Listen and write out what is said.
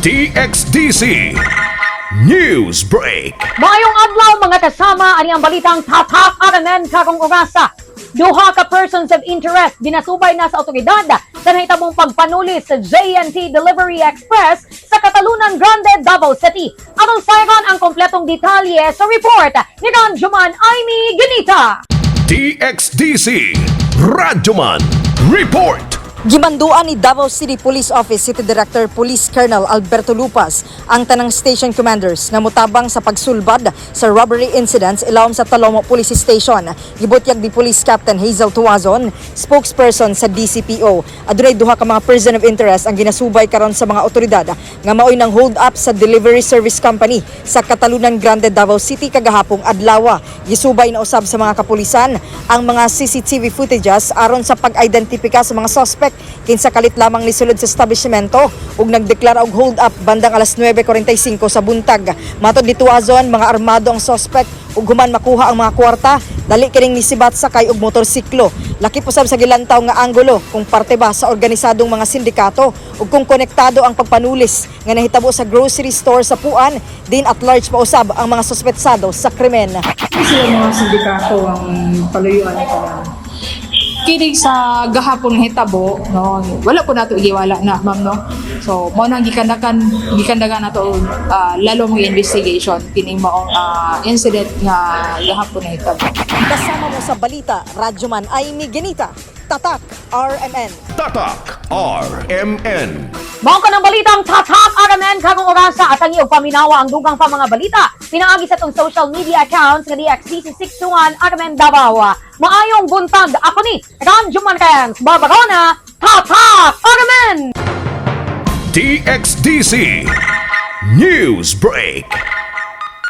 DXDC News Break. Mayong adlaw mga kasama ani ang balitang tatak aramen kagong orasa. Duha ka persons of interest ginasubay na sa otoridad sa nahitabong pagpanulis sa JNT Delivery Express sa Katalunan Grande, Davao City. Atong sayon ang kompletong detalye sa report ni Ranjuman Aimee Ginita. DXDC Radyoman Report. Gimanduan ni Davao City Police Office City Director Police Colonel Alberto Lupas ang tanang station commanders nga mutabang sa pagsulbad sa robbery incidents ilawom sa Talomo Police Station. Gibutyag di Police Captain Hazel Tuazon, spokesperson sa DCPO. Adunay duha ka mga person of interest ang ginasubay karon sa mga otoridad nga maoy nang hold up sa delivery service company sa Katalunan Grande Davao City kagahapong adlaw. Gisubay na usab sa mga kapulisan ang mga CCTV footages aron sa pag-identifika sa mga suspect kinsa kalit lamang nisulod sa establishmento ug nagdeklara og hold up bandang alas 9:45 sa buntag. Matod ni Tuazon, mga armado ang suspect ug human makuha ang mga kwarta, dali kining nisibat sakay og motorsiklo. Laki pusab sa gilantaw nga anggulo kung parte ba sa organisadong mga sindikato ug kung konektado ang pagpanulis nga nahitabo sa grocery store sa Puan, din at large pa usab ang mga suspetsado sa krimen. sila mga sindikato ang paluyuan na kinig sa gahapon nga hitabo no wala po nato igiwala na ma'am no. So mo nang gikandakan gikandagan nato uh, lalo mo investigation kining maong ah, incident nga gahapon nga hitabo. Kasama mo sa balita, Radyoman Aimee Genita, Tatak, RMN. Tatak RMN. Mao ka ng balitang tatak aramen kagong orasa at ang iyong paminawa ang dugang pa mga balita. Pinaagi sa tong social media accounts nga DXCC621 Aramen Davao. Maayong buntag ako ni Ranjuman Kayans Barbarona Tatak Aramen! DXDC News Break.